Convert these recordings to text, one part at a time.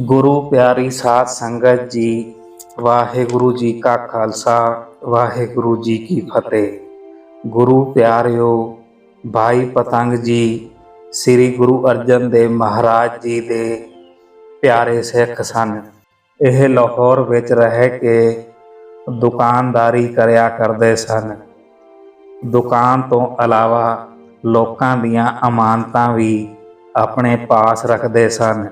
ਗੁਰੂ ਪਿਆਰੀ ਸਾਧ ਸੰਗਤ ਜੀ, ਵਾਹਿਗੁਰੂ ਜੀ ਕਾ ਖਾਲਸਾ, ਵਾਹਿਗੁਰੂ ਜੀ ਕੀ ਫਤਿਹ। ਗੁਰੂ ਪਿਆਰਿਓ, ਭਾਈ ਪਤੰਗ ਜੀ, ਸ੍ਰੀ ਗੁਰੂ ਅਰਜਨ ਦੇਵ ਮਹਾਰਾਜ ਜੀ ਦੇ ਪਿਆਰੇ ਸਿੱਖ ਸਨ। ਇਹ ਲਾਹੌਰ ਵਿੱਚ ਰਹਿ ਕੇ ਦੁਕਾਨਦਾਰੀ ਕਰਿਆ ਕਰਦੇ ਸਨ। ਦੁਕਾਨ ਤੋਂ ਇਲਾਵਾ ਲੋਕਾਂ ਦੀਆਂ ਅਮਾਨਤਾਂ ਵੀ ਆਪਣੇ ਪਾਸ ਰੱਖਦੇ ਸਨ।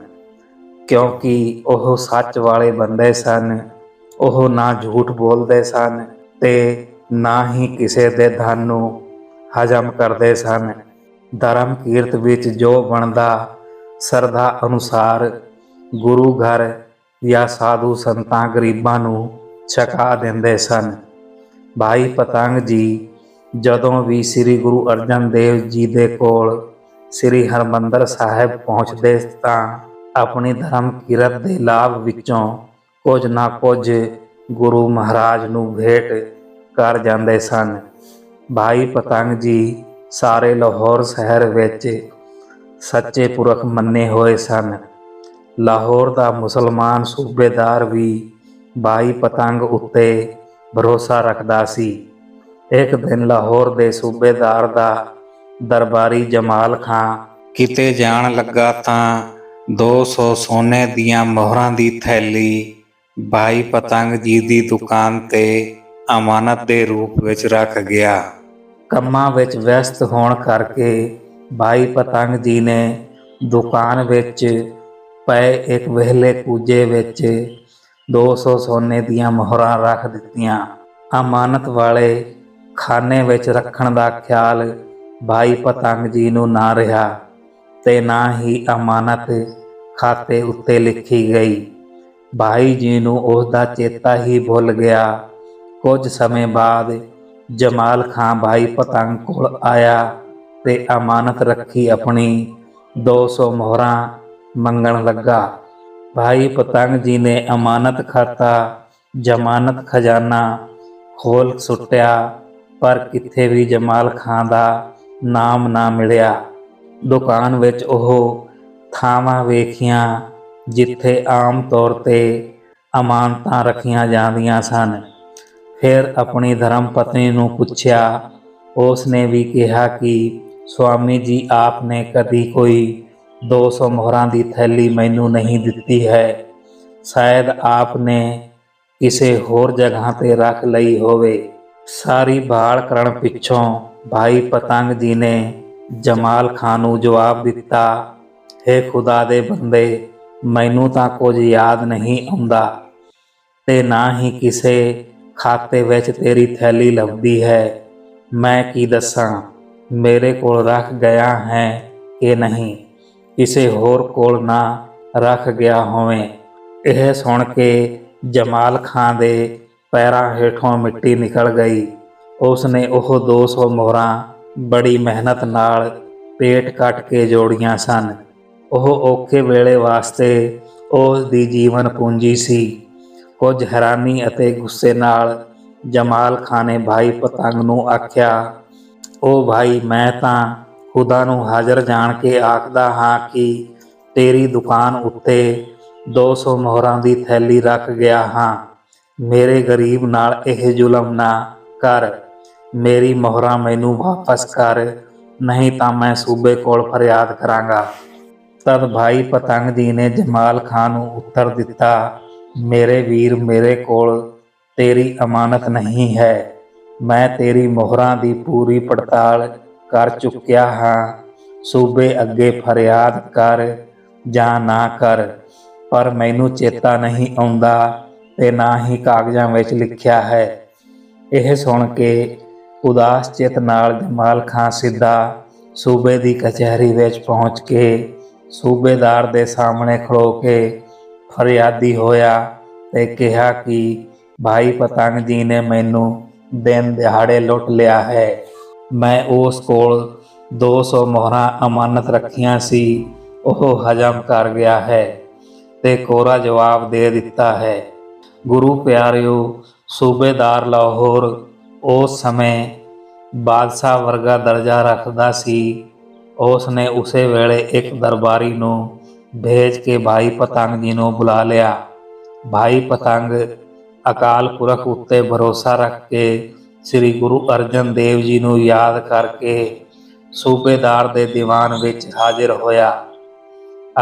ਕਿਉਂਕਿ ਉਹ ਸੱਚ ਵਾਲੇ ਬੰਦੇ ਸਨ, ਉਹ ਨਾ ਝੂਠ ਬੋਲਦੇ ਸਨ ਤੇ ਨਾ ਹੀ ਕਿਸੇ ਦੇ ਧਨ ਨੂੰ ਹਜਮ ਕਰਦੇ ਸਨ। ਧਰਮ ਕੀਰਤ ਵਿੱਚ ਜੋ ਬਣਦਾ, ਸਰਦਾ ਅਨੁਸਾਰ ਗੁਰੂ ਘਰ ਜਾਂ ਸਾਧੂ ਸੰਤਾਂ ਗਰੀਬਾਂ ਨੂੰ ਛਕਾ ਦਿੰਦੇ ਸਨ। ਭਾਈ ਪਤੰਗ ਜੀ, ਜਦੋਂ ਵੀ ਸ੍ਰੀ ਗੁਰੂ ਅਰਜਨ ਦੇਵ ਜੀ ਦੇ ਕੋਲ ਸ੍ਰੀ ਹਰਮੰਦਰ ਸਾਹਿਬ ਪਹੁੰਚਦੇ ਤਾਂ ਆਪਣੀ ਧਰਮ ਕਿਰਤ ਦੇ ਲਾਭ ਵਿੱਚੋਂ ਕੁਝ ਨਾ ਕੁਝ ਗੁਰੂ ਮਹਾਰਾਜ ਨੂੰ ਭੇਟ ਕਰ ਜਾਂਦੇ ਸਨ। ਭਾਈ ਪਤੰਗ ਜੀ ਸਾਰੇ ਲਾਹੌਰ ਸ਼ਹਿਰ ਵਿੱਚ ਸੱਚੇ ਪੁਰਖ ਮੰਨੇ ਹੋਏ ਸਨ। ਲਾਹੌਰ ਦਾ ਮੁਸਲਮਾਨ ਸੂਬੇਦਾਰ ਵੀ ਭਾਈ ਪਤੰਗ ਉੱਤੇ ਭਰੋਸਾ ਰੱਖਦਾ ਸੀ। ਇੱਕ ਦਿਨ ਲਾਹੌਰ ਦੇ ਸੂਬੇਦਾਰ ਦਾ ਦਰਬਾਰੀ ਜਮਾਲ ਖਾਂ ਕਿਤੇ ਜਾਣ ਲੱਗਾ ਤਾਂ 200 ਸੋਨੇ ਦੀਆਂ ਮੋਹਰਾਂ ਦੀ ਥੈਲੀ ਭਾਈ ਪਤੰਗ ਜੀ ਦੀ ਦੁਕਾਨ ਤੇ ਅਮਾਨਤ ਦੇ ਰੂਪ ਵਿੱਚ ਰੱਖ ਗਿਆ। ਕੰਮਾਂ ਵਿੱਚ ਵਿਅਸਤ ਹੋਣ ਕਰਕੇ ਭਾਈ ਪਤੰਗ ਜੀ ਨੇ ਦੁਕਾਨ ਵਿੱਚ ਪਏ ਇੱਕ ਵਿਹਲੇ ਕੂਜੇ ਵਿੱਚ 200 ਸੋਨੇ ਦੀਆਂ ਮੋਹਰਾਂ ਰੱਖ ਦਿੱਤੀਆਂ। ਅਮਾਨਤ ਵਾਲੇ ਖਾਨੇ ਵਿੱਚ ਰੱਖਣ ਦਾ ਖਿਆਲ ਭਾਈ ਪਤੰਗ ਜੀ ਨੂੰ ਨਾ ਰਿਹਾ। ਤੇ ਨਾ ਹੀ ਅਮਾਨਤ ਖਾਤੇ ਉੱਤੇ ਲਿਖੀ ਗਈ। ਭਾਈ ਜੀ ਨੂੰ ਉਸ ਦਾ ਚੇਤਾ ਹੀ ਭੁੱਲ ਗਿਆ। ਕੁਝ ਸਮੇਂ ਬਾਅਦ ਜਮਾਲ ਖਾਂ ਭਾਈ ਪਤੰਗ ਕੋਲ ਆਇਆ ਤੇ ਅਮਾਨਤ ਰੱਖੀ ਆਪਣੀ 200 ਮੋਹਰਾਂ ਮੰਗਣ ਲੱਗਾ। ਭਾਈ ਪਤੰਗ ਜੀ ਨੇ ਅਮਾਨਤ ਖਾਤਾ, ਜ਼ਮਾਨਤ ਖਜ਼ਾਨਾ ਖੋਲ ਸੁੱਟਿਆ, ਪਰ ਕਿੱਥੇ ਵੀ ਜਮਾਲ ਖਾਂ ਦਾ ਨਾਮ ਨਾ ਮਿਲਿਆ। ਦੁਕਾਨ ਵਿੱਚ ਉਹ ਥਾਵਾਂ ਵੇਖੀਆਂ ਜਿੱਥੇ ਆਮ ਤੌਰ ਤੇ ਅਮਾਨਤਾਂ ਰੱਖੀਆਂ ਜਾਂਦੀਆਂ ਸਨ। ਫਿਰ ਆਪਣੀ ਧਰਮ ਪਤਨੀ ਨੂੰ ਪੁੱਛਿਆ ਉਸ ਨੇ ਵੀ ਕਿਹਾ ਕਿ ਸਵਾਮੀ ਜੀ ਆਪ ਨੇ ਕਦੀ ਕੋਈ 200 ਮੋਹਰਾਂ ਦੀ ਥੈਲੀ ਮੈਨੂੰ ਨਹੀਂ ਦਿੱਤੀ ਹੈ। ਸ਼ਾਇਦ ਆਪ ਨੇ ਕਿਸੇ ਹੋਰ ਜਗ੍ਹਾ ਤੇ ਰੱਖ ਲਈ ਹੋਵੇ। ਸਾਰੀ ਭਾਲ ਕਰਨ ਪਿੱਛੋਂ ਭਾਈ ਪਤੰਗ ਜੀ ਨੇ ਜਮਾਲ ਖਾਨ ਨੂੰ ਜਵਾਬ ਦਿੱਤਾ, ਹੈ ਖੁਦਾ ਦੇ ਬੰਦੇ, ਮੈਨੂੰ ਤਾਂ ਕੁਝ ਯਾਦ ਨਹੀਂ ਆਉਂਦਾ ਤੇ ਨਾ ਹੀ ਕਿਸੇ ਖਾਤੇ ਵਿੱਚ ਤੇਰੀ ਥੈਲੀ ਲੱਭਦੀ ਹੈ। ਮੈਂ ਕੀ ਦੱਸਾਂ, ਮੇਰੇ ਕੋਲ ਰੱਖ ਗਿਆ ਹੈ ਕਿ ਨਹੀਂ? ਕਿਸੇ ਹੋਰ ਕੋਲ ਨਾ ਰੱਖ ਗਿਆ ਹੋਵੇ। ਇਹ ਸੁਣ ਕੇ ਜਮਾਲ ਖਾਨ ਦੇ ਪੈਰਾਂ ਹੇਠੋਂ ਮਿੱਟੀ ਨਿਕਲ ਗਈ। ਉਸ ਨੇ ਉਹ 200 ਮੋਹਰਾਂ ਬੜੀ ਮਿਹਨਤ ਨਾਲ ਪੇਟ ਕੱਟ ਕੇ ਜੋੜੀਆਂ ਸਨ। ਉਹ ਔਖੇ ਵੇਲੇ ਵਾਸਤੇ ਉਸ ਦੀ ਜੀਵਨ ਪੂੰਜੀ ਸੀ। ਕੁਝ ਹੈਰਾਨੀ ਅਤੇ ਗੁੱਸੇ ਨਾਲ ਜਮਾਲ ਖਾਨ ਨੇ ਭਾਈ ਪਤੰਗ ਨੂੰ ਆਖਿਆ ਉਹ ਭਾਈ, ਮੈਂ ਤਾਂ ਖੁਦਾ ਨੂੰ ਹਾਜ਼ਰ ਜਾਣ ਕੇ ਆਖਦਾ ਹਾਂ ਕਿ ਤੇਰੀ ਦੁਕਾਨ ਉੱਤੇ 200 ਮੋਹਰਾਂ ਦੀ ਥੈਲੀ ਰੱਖ ਗਿਆ ਹਾਂ। ਮੇਰੇ ਗਰੀਬ ਨਾਲ ਇਹ ਜ਼ੁਲਮ ਨਾ ਕਰ। ਮੇਰੀ ਮੋਹਰਾਂ ਮੈਨੂੰ ਵਾਪਸ ਕਰ, ਨਹੀਂ ਤਾਂ ਮੈਂ ਸੂਬੇ ਕੋਲ ਫਰਿਆਦ ਕਰਾਂਗਾ। ਤਦ ਭਾਈ ਪਤੰਗ ਜੀ ਨੇ ਜਮਾਲ ਖਾਨ ਨੂੰ ਉੱਤਰ ਦਿੱਤਾ, ਮੇਰੇ ਵੀਰ ਮੇਰੇ ਕੋਲ ਤੇਰੀ ਅਮਾਨਤ ਨਹੀਂ ਹੈ। ਮੈਂ ਤੇਰੀ ਮੋਹਰਾਂ ਦੀ ਪੂਰੀ ਪੜਤਾਲ ਕਰ ਚੁੱਕਿਆ ਹਾਂ। ਸੂਬੇ ਅੱਗੇ ਫਰਿਆਦ ਕਰ ਜਾਂ ਨਾ ਕਰ, ਪਰ ਮੈਨੂੰ ਚੇਤਾ ਨਹੀਂ ਆਉਂਦਾ ਤੇ ਨਾ ਹੀ ਕਾਗਜ਼ਾਂ ਵਿੱਚ ਲਿਖਿਆ ਹੈ। ਇਹ ਸੁਣ ਕੇ ਉਦਾਸ ਚਿਤ ਨਾਲ ਜਮਾਲ ਖਾਨ ਸਿੱਧਾ ਸੂਬੇ ਦੀ ਕਚਹਿਰੀ ਵਿੱਚ ਪਹੁੰਚ ਕੇ, ਸੂਬੇਦਾਰ ਦੇ ਸਾਹਮਣੇ ਖੜੋ ਕੇ ਫਰਿਆਦੀ ਹੋਇਆ ਤੇ ਕਿਹਾ ਕਿ, ਭਾਈ ਪਤੰਗ ਜੀ ਨੇ ਮੈਨੂੰ ਦਿਨ ਦਿਹਾੜੇ ਲੁੱਟ ਲਿਆ ਹੈ। ਮੈਂ ਉਸ ਕੋਲ 200 ਮੋਹਰਾਂ ਅਮਾਨਤ ਰੱਖੀਆਂ ਸੀ, ਉਹ ਹਜਮ ਕਰ ਗਿਆ ਹੈ ਤੇ ਕੋਰਾ ਜਵਾਬ ਦੇ ਦਿੱਤਾ ਹੈ। ਗੁਰੂ ਪਿਆਰਿਓ, ਸੂਬੇਦਾਰ ਲਾਹੌਰ ਉਸ ਸਮੇਂ ਬਾਦਸ਼ਾਹ ਵਰਗਾ ਦਰਜਾ ਰੱਖਦਾ ਸੀ। ਉਸ ਨੇ ਉਸੇ ਵੇਲੇ ਇੱਕ ਦਰਬਾਰੀ ਨੂੰ ਭੇਜ ਕੇ ਭਾਈ ਪਤੰਗ ਜੀ ਨੂੰ ਬੁਲਾ ਲਿਆ। ਭਾਈ ਪਤੰਗ ਅਕਾਲ ਪੁਰਖ ਉੱਤੇ ਭਰੋਸਾ ਰੱਖ ਕੇ ਸ੍ਰੀ ਗੁਰੂ ਅਰਜਨ ਦੇਵ ਜੀ ਨੂੰ ਯਾਦ ਕਰਕੇ ਸੂਬੇਦਾਰ ਦੇ ਦੀਵਾਨ ਵਿੱਚ ਹਾਜ਼ਰ ਹੋਇਆ।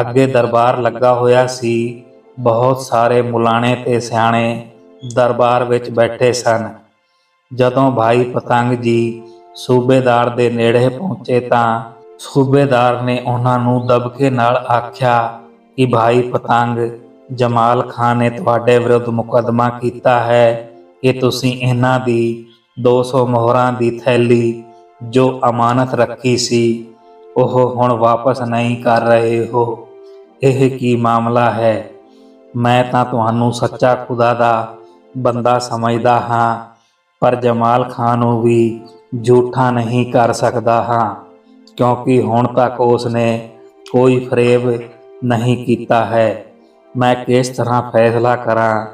ਅੱਗੇ ਦਰਬਾਰ ਲੱਗਾ ਹੋਇਆ ਸੀ। ਬਹੁਤ ਸਾਰੇ ਮੁਲਾਣੇ ਤੇ ਸਿਆਣੇ ਦਰਬਾਰ ਵਿੱਚ ਬੈਠੇ ਸਨ। ਜਦੋਂ ਭਾਈ ਪਤੰਗ ਜੀ ਸੂਬੇਦਾਰ ਦੇ ਨੇੜੇ ਪਹੁੰਚੇ ਤਾਂ ਸੂਬੇਦਾਰ ਨੇ ਉਹਨਾਂ ਨੂੰ ਦਬਕੇ ਨਾਲ ਆਖਿਆ ਕਿ ਭਾਈ ਪਤੰਗ, ਜਮਾਲ ਖਾਨ ਨੇ ਤੁਹਾਡੇ ਵਿਰੁੱਧ ਮੁਕੱਦਮਾ ਕੀਤਾ ਹੈ ਕਿ ਤੁਸੀਂ ਇਹਨਾਂ ਦੀ 200 ਮੋਹਰਾਂ ਦੀ ਥੈਲੀ ਜੋ ਅਮਾਨਤ ਰੱਖੀ ਸੀ, ਉਹ ਹੁਣ ਵਾਪਸ ਨਹੀਂ ਕਰ ਰਹੇ ਹੋ। ਇਹ ਕੀ ਮਾਮਲਾ ਹੈ? ਮੈਂ ਤਾਂ ਤੁਹਾਨੂੰ ਸੱਚਾ ਖੁਦਾ ਦਾ ਬੰਦਾ ਸਮਝਦਾ ਹਾਂ ਪਰ ਜਮਾਲ ਖਾਨ ਨੂੰ ਵੀ ਝੂਠਾ ਨਹੀਂ ਕਰ ਸਕਦਾ ਹਾਂ, ਕਿਉਂਕਿ ਹੁਣ ਤੱਕ ਉਸ ਨੇ ਕੋਈ ਫਰੇਬ ਨਹੀਂ ਕੀਤਾ ਹੈ। ਮੈਂ ਕਿਸ ਤਰ੍ਹਾਂ ਫੈਸਲਾ ਕਰਾਂ?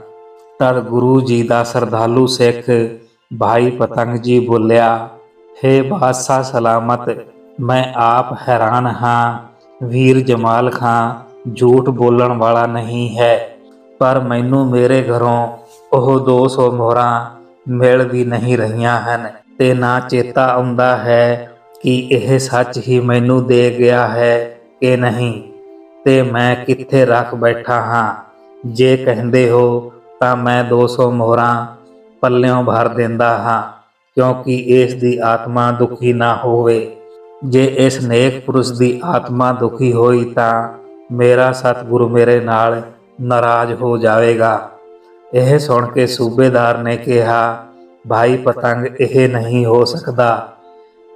ਤਦ ਗੁਰੂ ਜੀ ਦਾ ਸਰਦਾਲੂ ਸਿੱਖ ਭਾਈ ਪਤੰਗ ਜੀ ਬੋਲਿਆ, ਹੇ ਬਾਦਸ਼ਾਹ ਸਲਾਮਤ, ਮੈਂ ਆਪ ਹੈਰਾਨ ਹਾਂ। ਵੀਰ ਜਮਾਲ ਖਾਂ ਝੂਠ ਬੋਲਣ ਵਾਲਾ ਨਹੀਂ ਹੈ, ਪਰ ਮੈਨੂੰ ਮੇਰੇ ਘਰੋਂ ਉਹ 200 ਮੋਹਰਾਂ ਮਿਲ ਵੀ ਨਹੀਂ ਰਹੀਆਂ ਹਨ। ਤੇ ਨਾ ਚੇਤਾ ਆਉਂਦਾ ਹੈ ਕਿ ਇਹ ਸੱਚ ਹੀ ਮੈਨੂੰ ਦੇ ਗਿਆ ਹੈ ਕਿ ਨਹੀਂ। ਤੇ ਮੈਂ ਕਿੱਥੇ ਰੱਖ ਬੈਠਾ ਹਾਂ। ਜੇ ਕਹਿੰਦੇ ਹੋ ਤਾਂ ਮੈਂ 200 ਮੋਹਰਾਂ ਪੱਲਿਓਂ ਭਰ ਦਿੰਦਾ ਹਾਂ, ਕਿਉਂਕਿ ਇਸ ਦੀ ਆਤਮਾ ਦੁਖੀ ਨਾ ਹੋਵੇ। ਜੇ ਇਸ ਨੇਕ ਪੁਰਸ਼ ਦੀ ਆਤਮਾ ਦੁਖੀ ਹੋਈ ਤਾਂ ਮੇਰਾ ਸਤਿਗੁਰੂ ਮੇਰੇ ਨਾਲ ਨਾਰਾਜ਼ ਹੋ ਜਾਵੇਗਾ। ਇਹ ਸੁਣ ਕੇ ਸੂਬੇਦਾਰ ਨੇ ਕਿਹਾ, ਭਾਈ, ਪਤੰਗ ਇਹ ਨਹੀਂ ਹੋ ਸਕਦਾ।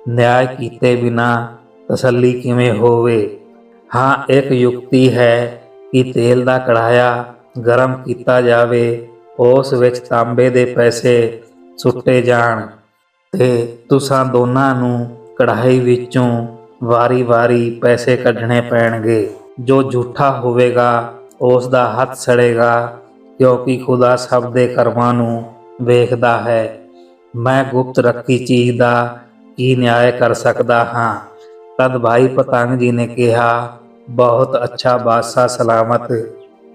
ਨਿਆਂ ਕੀਤੇ ਬਿਨਾ ਤਸੱਲੀ ਕਿਵੇਂ ਹੋਵੇ? ਹਾਂ, ਇੱਕ ਯੁਕਤੀ ਹੈ ਕਿ ਤੇਲ ਦਾ ਕੜਾਇਆ ਗਰਮ ਕੀਤਾ ਜਾਵੇ, ਉਸ ਵਿੱਚ ਤਾਂਬੇ ਦੇ ਪੈਸੇ ਸੁੱਟੇ ਜਾਣ ਤੇ ਤੁਸਾਂ ਦੋਨਾਂ ਨੂੰ ਕੜਾਈ ਵਿੱਚੋਂ ਵਾਰੀ-ਵਾਰੀ ਪੈਸੇ ਕੱਢਣੇ ਪੈਣਗੇ। ਜੋ ਝੂਠਾ ਹੋਵੇਗਾ, ਉਸ ਦਾ ਹੱਥ ਸੜੇਗਾ ਕਿਉਂਕਿ ਖੁਦਾ ਸਭ ਦੇ ਕਰਮਾਂ ਨੂੰ ਵੇਖਦਾ ਹੈ। ਮੈਂ ਗੁਪਤ ਰੱਖੀ ਚੀਜ਼ ਦਾ ਕੀ ਨਿਆਂ ਕਰ ਸਕਦਾ ਹਾਂ? ਤਦ ਭਾਈ ਪਤੰਗ ਜੀ ਨੇ ਕਿਹਾ, ਬਹੁਤ ਅੱਛਾ ਬਾਦਸ਼ਾਹ ਸਲਾਮਤ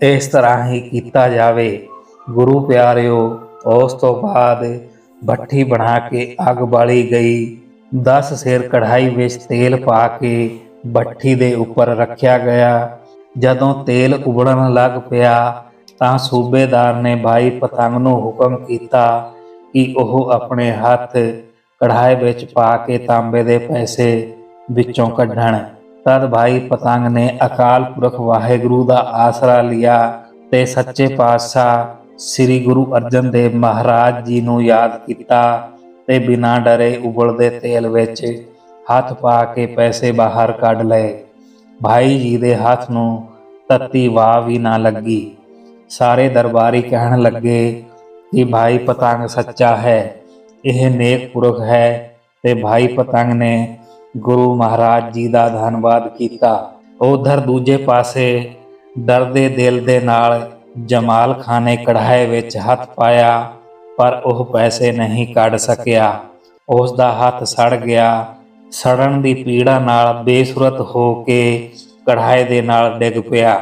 ਇਸ ਤਰ੍ਹਾਂ ਹੀ ਕੀਤਾ ਜਾਵੇ। ਗੁਰੂ ਪਿਆਰਿਓ, ਉਸ ਤੋਂ ਬਾਅਦ ਭੱਠੀ ਬਣਾ ਕੇ ਅੱਗ ਬਾਲੀ ਗਈ। 10 ਸਿਰ ਕੜਾਈ ਵਿੱਚ ਤੇਲ ਪਾ ਕੇ ਭੱਠੀ ਦੇ ਉੱਪਰ ਰੱਖਿਆ ਗਿਆ। ਜਦੋਂ ਤੇਲ ਉਬਲਣ ਲੱਗ ਪਿਆ ਤਾਂ ਸੂਬੇਦਾਰ ਨੇ ਭਾਈ ਪਤੰਗ ਨੂੰ ਹੁਕਮ ਕੀਤਾ ਕਿ ਉਹ ਆਪਣੇ ਹੱਥ ਕੜਾਈ ਵਿੱਚ ਪਾ ਕੇ ਤਾਂਬੇ ਦੇ ਪੈਸੇ ਵਿੱਚੋਂ ਕੱਢਣ। ਤਦ ਭਾਈ ਪਤੰਗ ਨੇ ਅਕਾਲ ਪੁਰਖ ਵਾਹਿਗੁਰੂ ਦਾ ਆਸਰਾ ਲਿਆ ਤੇ ਸੱਚੇ ਪਾਤਸ਼ਾਹ ਸ੍ਰੀ ਗੁਰੂ ਅਰਜਨ ਦੇਵ ਮਹਾਰਾਜ ਜੀ ਨੂੰ ਯਾਦ ਕੀਤਾ ਤੇ ਬਿਨਾਂ ਡਰੇ ਉਬਲਦੇ ਤੇਲ ਵਿੱਚ ਹੱਥ ਪਾ ਕੇ ਪੈਸੇ ਬਾਹਰ ਕੱਢ ਲਏ। ਭਾਈ ਜੀ ਦੇ ਹੱਥ ਨੂੰ ਤੱਤੀ ਵਾਹ ਵੀ ਨਾ ਲੱਗੀ। ਸਾਰੇ ਦਰਬਾਰੀ ਕਹਿਣ ਲੱਗੇ ਕਿ ਭਾਈ ਪਤੰਗ ਸੱਚਾ ਹੈ, ਇਹ ਨੇਕ ਪੁਰਖ ਹੈ ਤੇ ਭਾਈ ਪਤੰਗ ਨੇ ਗੁਰੂ ਮਹਾਰਾਜ ਜੀ ਦਾ ਧੰਨਵਾਦ ਕੀਤਾ। ਉਧਰ ਦੂਜੇ ਪਾਸੇ ਡਰਦੇ ਦਿਲ ਦੇ ਨਾਲ ਜਮਾਲ ਖਾਨ ਨੇ ਕੜਾਏ ਵਿੱਚ ਹੱਥ ਪਾਇਆ, ਪਰ ਉਹ ਪੈਸੇ ਨਹੀਂ ਕੱਢ ਸਕਿਆ। ਉਸ ਦਾ ਹੱਥ ਸੜ ਗਿਆ। ਸੜਨ ਦੀ ਪੀੜਾ ਨਾਲ ਬੇਸੁਰਤ ਹੋ ਕੇ ਕੜਾਏ ਦੇ ਨਾਲ ਡਿੱਗ ਪਿਆ।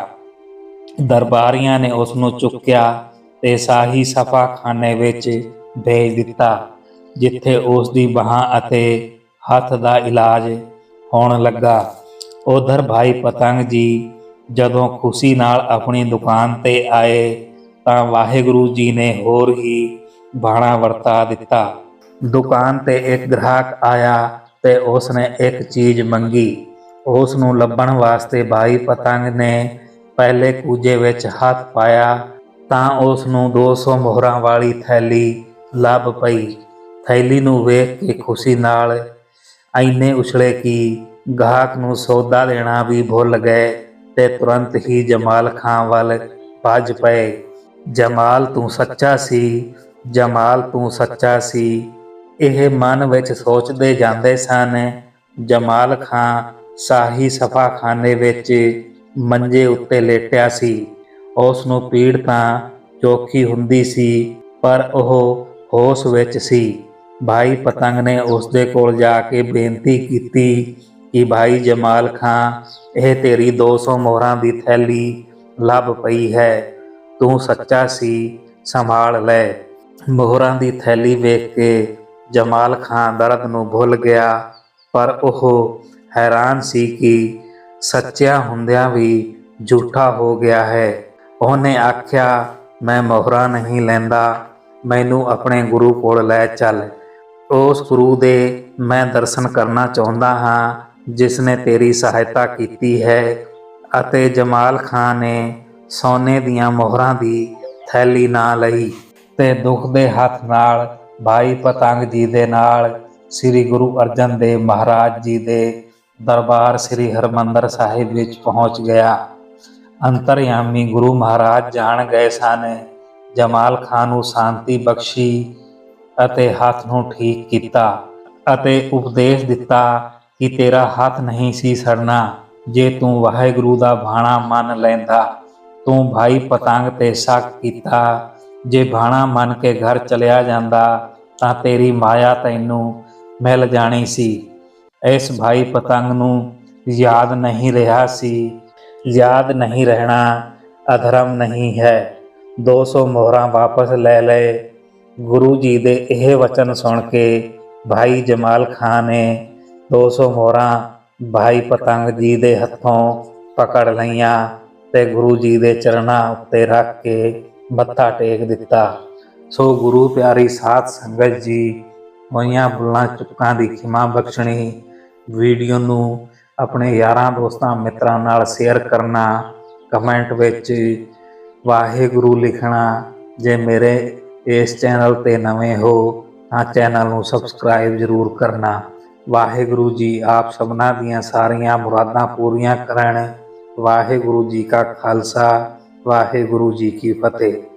ਦਰਬਾਰੀਆਂ ਨੇ ਉਸ ਨੂੰ ਚੁੱਕਿਆ ਤੇ ਸਾਹੀ ਸਫ਼ਾਖਾਨੇ ਵਿੱਚ ਭੇਜ ਦਿੱਤਾ, ਜਿੱਥੇ ਉਸ ਦੀ ਬਾਹਾਂ ਅਤੇ ਹੱਥ ਦਾ ਇਲਾਜ ਹੋਣ ਲੱਗਾ। ਉਧਰ ਭਾਈ ਪਤੰਗ ਜੀ ਜਦੋਂ ਖੁਸ਼ੀ ਨਾਲ ਆਪਣੀ ਦੁਕਾਨ ਤੇ ਆਏ ਤਾਂ ਵਾਹਿਗੁਰੂ ਜੀ ਨੇ ਹੋਰ ਹੀ ਬਾਣਾ ਵਰਤਾ ਦਿੱਤਾ। ਦੁਕਾਨ ਤੇ ਇੱਕ ਗ੍ਰਾਹਕ ਆਇਆ ਤੇ ਉਸ ਨੇ ਇੱਕ ਚੀਜ਼ ਮੰਗੀ। ਉਸ ਨੂੰ ਲੱਭਣ ਵਾਸਤੇ ਭਾਈ ਪਤੰਗ ਨੇ ਪਹਿਲੇ ਕੂਜੇ ਵਿੱਚ ਹੱਥ ਪਾਇਆ ਤਾਂ ਉਸ ਨੂੰ 200 ਮੋਹਰਾਂ ਵਾਲੀ ਥੈਲੀ ਲੱਭ ਪਈ। ਥੈਲੀ ਨੂੰ ਵੇਖ ਕੇ ਖੁਸ਼ੀ ਨਾਲ ਐਨੇ ਉਛਲੇ ਕਿ ਗਾਹਕ ਨੂੰ ਸੌਦਾ ਦੇਣਾ ਵੀ ਭੁੱਲ ਗਏ ਤੇ ਤੁਰੰਤ ਹੀ ਜਮਾਲ ਖਾਨ ਵੱਲ ਭੱਜ ਪਏ। ਜਮਾਲ ਤੂੰ ਸੱਚਾ ਸੀ, ਜਮਾਲ ਤੂੰ ਸੱਚਾ ਸੀ। ਇਹ ਮਨ ਵਿੱਚ ਸੋਚਦੇ ਜਾਂਦੇ ਸਨ, ਜਮਾਲ ਖਾਨ ਸਾਹੀ ਸਫਾਖਾਨੇ ਵਿੱਚ ਮੰਜੇ ਉੱਤੇ ਲੇਟਿਆ ਸੀ। ਉਸ ਨੂੰ ਪੀੜ ਤਾਂ ਚੋਖੀ ਹੁੰਦੀ ਸੀ, ਪਰ ਉਹ ਹੋਸ਼ ਵਿੱਚ ਸੀ। ਭਾਈ ਪਤੰਗ ਨੇ ਉਸ ਦੇ ਕੋਲ ਜਾ ਕੇ ਬੇਨਤੀ ਕੀਤੀ ਕਿ ਭਾਈ ਜਮਾਲ ਖਾਂ, ਇਹ ਤੇਰੀ 200 ਮੋਹਰਾਂ ਦੀ ਥੈਲੀ ਲੱਭ ਪਈ ਹੈ। ਤੂੰ ਸੱਚਾ ਸੀ, ਸੰਭਾਲ ਲੈ। ਮੋਹਰਾਂ ਦੀ ਥੈਲੀ ਵੇਖ ਕੇ ਜਮਾਲ ਖਾਂ ਦਰਦ ਨੂੰ ਭੁੱਲ ਗਿਆ, ਪਰ ਉਹ ਹੈਰਾਨ ਸੀ ਕਿ ਸੱਚਿਆ ਹੁੰਦਿਆਂ ਵੀ ਝੂਠਾ ਹੋ ਗਿਆ ਹੈ। ਉਹਨੇ ਆਖਿਆ, ਮੈਂ ਮੋਹਰਾਂ ਨਹੀਂ ਲੈਂਦਾ, ਮੈਨੂੰ ਆਪਣੇ ਗੁਰੂ ਕੋਲ ਲੈ ਚੱਲ। ਉਸ ਗੁਰੂ ਦੇ ਮੈਂ ਦਰਸ਼ਨ ਕਰਨਾ ਚਾਹੁੰਦਾ ਹਾਂ, ਜਿਸ ਨੇ ਤੇਰੀ ਸਹਾਇਤਾ ਕੀਤੀ ਹੈ ਅਤੇ ਜਮਾਲ ਖਾਨ ਨੇ ਸੋਨੇ ਦੀਆਂ ਮੋਹਰਾਂ ਦੀ ਥੈਲੀ ਨਾ ਲਈ ਤੇ ਦੁੱਖ ਦੇ ਹੱਥ ਨਾਲ ਭਾਈ ਪਤੰਗ ਜੀ ਦੇ ਨਾਲ ਸ੍ਰੀ ਗੁਰੂ ਅਰਜਨ ਦੇਵ ਮਹਾਰਾਜ ਜੀ ਦੇ ਦਰਬਾਰ ਸ੍ਰੀ ਹਰਮੰਦਰ ਸਾਹਿਬ ਵਿੱਚ ਪਹੁੰਚ ਗਿਆ। ਅੰਤਰਯਾਮੀ ਗੁਰੂ ਮਹਾਰਾਜ ਜਾਣ ਗਏ ਸਨ। ਜਮਾਲ ਖਾਨ ਨੂੰ ਸ਼ਾਂਤੀ ਬਖਸ਼ੀ ਅਤੇ ਹੱਥ ਨੂੰ ਠੀਕ ਕੀਤਾ ਅਤੇ ਉਪਦੇਸ਼ ਦਿੱਤਾ ਕਿ ਤੇਰਾ ਹੱਥ ਨਹੀਂ ਸੀ ਸੜਨਾ, ਜੇ ਤੂੰ ਵਾਹਿਗੁਰੂ ਦਾ ਬਾਣਾ ਮੰਨ ਲੈਂਦਾ, ਤੂੰ ਭਾਈ ਪਤੰਗ ਤੇ ਸ਼ੱਕ ਕੀਤਾ। ਜੇ ਬਾਣਾ ਮੰਨ ਕੇ ਘਰ ਚਲਿਆ ਜਾਂਦਾ, ਤਾਂ ਤੇਰੀ ਮਾਇਆ ਤੈਨੂੰ ਮਿਲ ਜਾਣੀ ਸੀ। ਇਸ ਭਾਈ ਪਤੰਗ ਨੂੰ ਯਾਦ ਨਹੀਂ ਰਿਹਾ ਸੀ। ਯਾਦ ਨਹੀਂ ਰਹਿਣਾ ਅਧਰਮ ਨਹੀਂ ਹੈ। 200 ਮੋਹਰਾਂ ਵਾਪਸ ਲੈ ਲਏ। ਗੁਰੂ ਜੀ ਦੇ ਇਹ ਵਚਨ ਸੁਣ ਕੇ ਭਾਈ ਜਮਾਲ ਖਾਨ ਨੇ 200 ਮੋਹਰਾਂ ਭਾਈ ਪਤੰਗ ਜੀ ਦੇ ਹੱਥੋਂ ਪਕੜ ਲਈਆਂ ਤੇ ਗੁਰੂ ਜੀ ਦੇ ਚਰਨਾਂ ਉੱਤੇ ਰੱਖ ਕੇ ਮੱਥਾ ਟੇਕ ਦਿੱਤਾ। ਸੋ ਗੁਰੂ ਪਿਆਰੀ ਸਾਧ ਸੰਗਤ ਜੀ ਹੋਈਆਂ ਬੁੱਲਾਂ ਚੁੱਕਾਂ ਦੀ ਖਿਮਾ ਬਖਸ਼ਣੀ ਵੀਡੀਓ ਨੂੰ ਆਪਣੇ ਯਾਰਾਂ, ਦੋਸਤਾਂ, ਮਿੱਤਰਾਂ ਨਾਲ ਸ਼ੇਅਰ ਕਰਨਾ ਕਮੈਂਟ ਵਿੱਚ ਵਾਹਿਗੁਰੂ ਲਿਖਣਾ। ਜੇ ਮੇਰੇ ਇਸ ਚੈਨਲ ਤੇ ਨਵੇਂ ਹੋ, ਤਾਂ ਚੈਨਲ ਨੂੰ ਸਬਸਕ੍ਰਾਈਬ ਜ਼ਰੂਰ ਕਰਨਾ। ਵਾਹਿਗੁਰੂ ਜੀ ਆਪ ਸਭਨਾਂ ਦੀਆਂ ਸਾਰੀਆਂ ਮੁਰਾਦਾਂ ਪੂਰੀਆਂ ਕਰਨ। ਵਾਹਿਗੁਰੂ ਜੀ ਕਾ ਖਾਲਸਾ, ਵਾਹਿਗੁਰੂ ਜੀ ਕੀ ਫਤਿਹ।